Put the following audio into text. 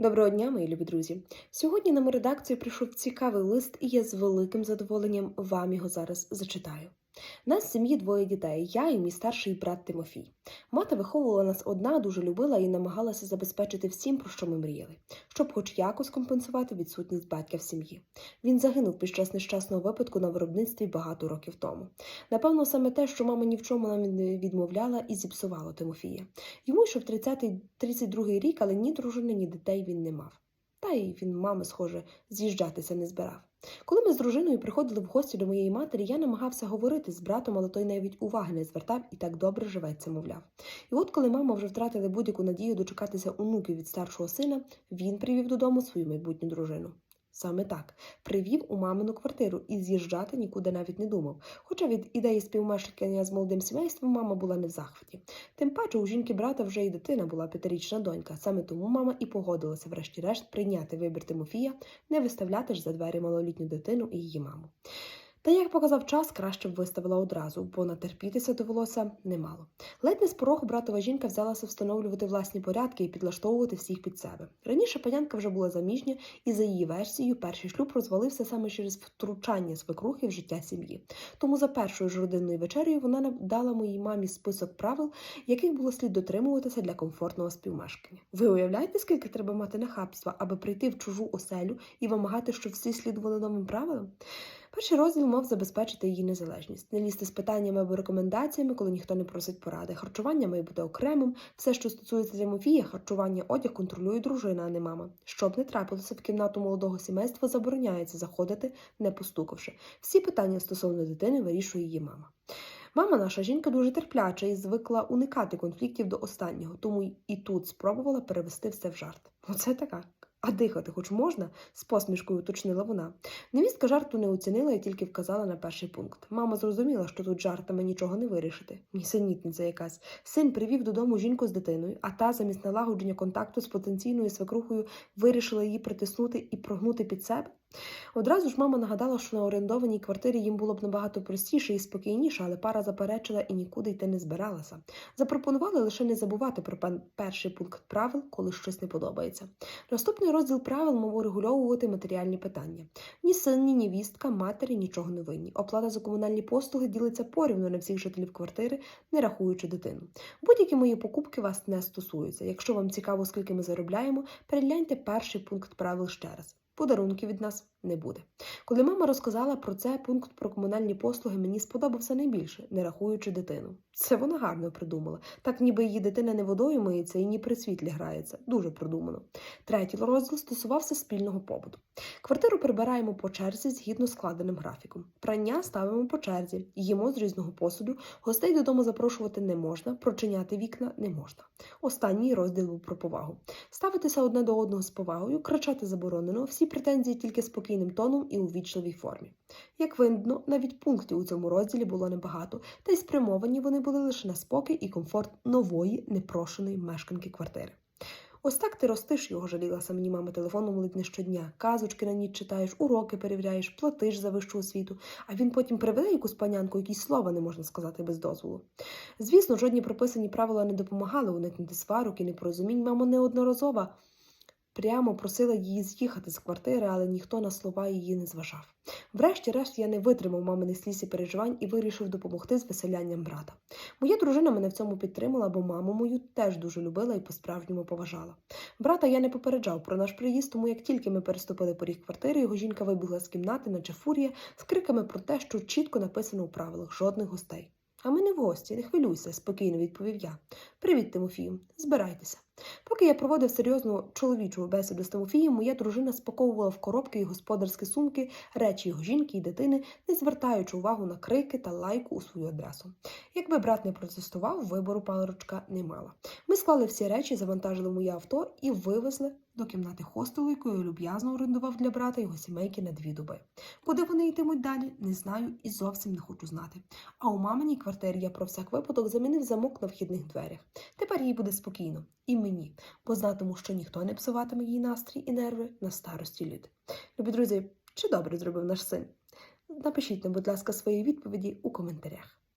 Доброго дня, мої любі друзі. Сьогодні на мою редакцію прийшов цікавий лист, і я з великим задоволенням вам його зараз зачитаю. Нас в сім'ї двоє дітей, я і мій старший брат Тимофій. Мати виховувала нас одна, дуже любила і намагалася забезпечити всім, про що ми мріяли, щоб хоч якось компенсувати відсутність батька в сім'ї. Він загинув під час нещасного випадку на виробництві багато років тому. Напевно, саме те, що мама ні в чому нам не відмовляла і зіпсувало Тимофія. Йому йшов 30-й, 32-й рік, але ні дружини, ні дітей він не мав. Та й він, мами, схоже, з'їжджатися не збирав. Коли ми з дружиною приходили в гості до моєї матері, я намагався говорити з братом, але той навіть уваги не звертав і так добре живеться, мовляв. І от коли мама вже втратила будь-яку надію дочекатися онуків від старшого сина, він привів додому свою майбутню дружину. Саме так привів у мамину квартиру і з'їжджати нікуди навіть не думав. Хоча від ідеї співмешкання з молодим сімейством мама була не в захваті. Тим паче у жінки брата вже і дитина була п'ятирічна донька. Саме тому мама і погодилася, врешті-решт, прийняти вибір Тимофія, не виставляти ж за двері малолітню дитину і її маму. Та як показав час, краще б виставила одразу, бо натерпітися довелося немало. Ледь не з порогу братова жінка взялася встановлювати власні порядки і підлаштовувати всіх під себе. Раніше панянка вже була заміжня, і за її версією, перший шлюб розвалився саме через втручання свекрухи в життя сім'ї. Тому за першою ж родинною вечерею вона дала моїй мамі список правил, яких було слід дотримуватися для комфортного співмешкання. Ви уявляєте, скільки треба мати нахабства, аби прийти в чужу оселю і вимагати, щоб всі слідували новим правилам? Перший розділ мав забезпечити її незалежність, не лізти з питаннями або рекомендаціями, коли ніхто не просить поради. Харчування має бути окремим. Все, що стосується Тимофія, харчування, одяг контролює дружина, а не мама. Щоб не трапилося в кімнату молодого сімейства, забороняється заходити, не постукавши. Всі питання стосовно дитини вирішує її мама. Мама наша жінка дуже терпляча і звикла уникати конфліктів до останнього, тому і тут спробувала перевести все в жарт. Оце така. А дихати хоч можна? з посмішкою уточнила вона. Невістка жарту не оцінила і тільки вказала на перший пункт. Мама зрозуміла, що тут жартами нічого не вирішити. Нісенітниця якась. Син привів додому жінку з дитиною, а та замість налагодження контакту з потенційною свекрухою вирішила її притиснути і прогнути під себе. Одразу ж мама нагадала, що на орендованій квартирі їм було б набагато простіше і спокійніше, але пара заперечила і нікуди йти не збиралася. Запропонували лише не забувати про перший пункт правил, коли щось не подобається. Наступний розділ правил мов урегульовувати матеріальні питання. Ні син, ні невістка, матері нічого не винні. Оплата за комунальні послуги ділиться порівну на всіх жителів квартири, не рахуючи дитину. Будь-які мої покупки вас не стосуються. Якщо вам цікаво, скільки ми заробляємо, перегляньте перший пункт правил ще раз. Подарунки від нас не буде. Коли мама розказала про це, пункт про комунальні послуги мені сподобався найбільше, не рахуючи дитину. Це вона гарно придумала. Так ніби її дитина не водою миється і ні при світлі грається. Дуже продумано. Третій розділ стосувався спільного побуту. Квартиру прибираємо по черзі згідно складеним графіком. Прання ставимо по черзі, їмо з різного посуду, гостей додому запрошувати не можна, прочиняти вікна не можна. Останній розділ був про повагу. Ставитися одне до одного з повагою, кричати заборонено, всі претензії тільки спокійним тоном і у вічливій формі. Як видно, навіть пунктів у цьому розділі було небагато, та й спрямовані вони були лише на спокій і комфорт нової непрошеної мешканки квартири. Ось так ти ростиш його, жалілася мені мама телефоном ледь не щодня. Казочки на ніч читаєш, уроки перевіряєш, платиш за вищу освіту, а він потім приведе якусь панянку, якісь слова не можна сказати без дозволу. Звісно, жодні прописані правила не допомагали уникнути сварок і непорозумінь. Мама неодноразово прямо просила її з'їхати з квартири, але ніхто на слова її не зважав. Врешті-решт я не витримав маминих сліз і переживань і вирішив допомогти з виселянням брата. Моя дружина мене в цьому підтримала, бо маму мою теж дуже любила і по-справжньому поважала. Брата я не попереджав про наш приїзд, тому як тільки ми переступили поріг квартири, його жінка вибігла з кімнати, наче фурія, з криками про те, що чітко написано у правилах жодних гостей. А ми не в гості, не хвилюйся, спокійно відповів я. Привіт, Тимофію, збирайтеся. Поки я проводив серйозну чоловічу бесіду з Тимофієм, моя дружина спаковувала в коробки і господарські сумки речі його жінки і дитини, не звертаючи увагу на крики та лайку у свою адресу. Якби брат не протестував, вибору парочка не мала. Ми склали всі речі, завантажили моє авто і вивезли до кімнати хостелу, яку я люб'язно орендував для брата його сімейки на дві доби. Куди вони йтимуть далі, не знаю і зовсім не хочу знати. А у маминій квартирі я про всяк випадок замінив замок на вхідних дверях. Тепер їй буде спокійно. І мені, бо знатиму, що ніхто не псуватиме її настрій і нерви на старості літ. Любі друзі, чи добре зробив наш син? Напишіть нам, будь ласка, свої відповіді у коментарях.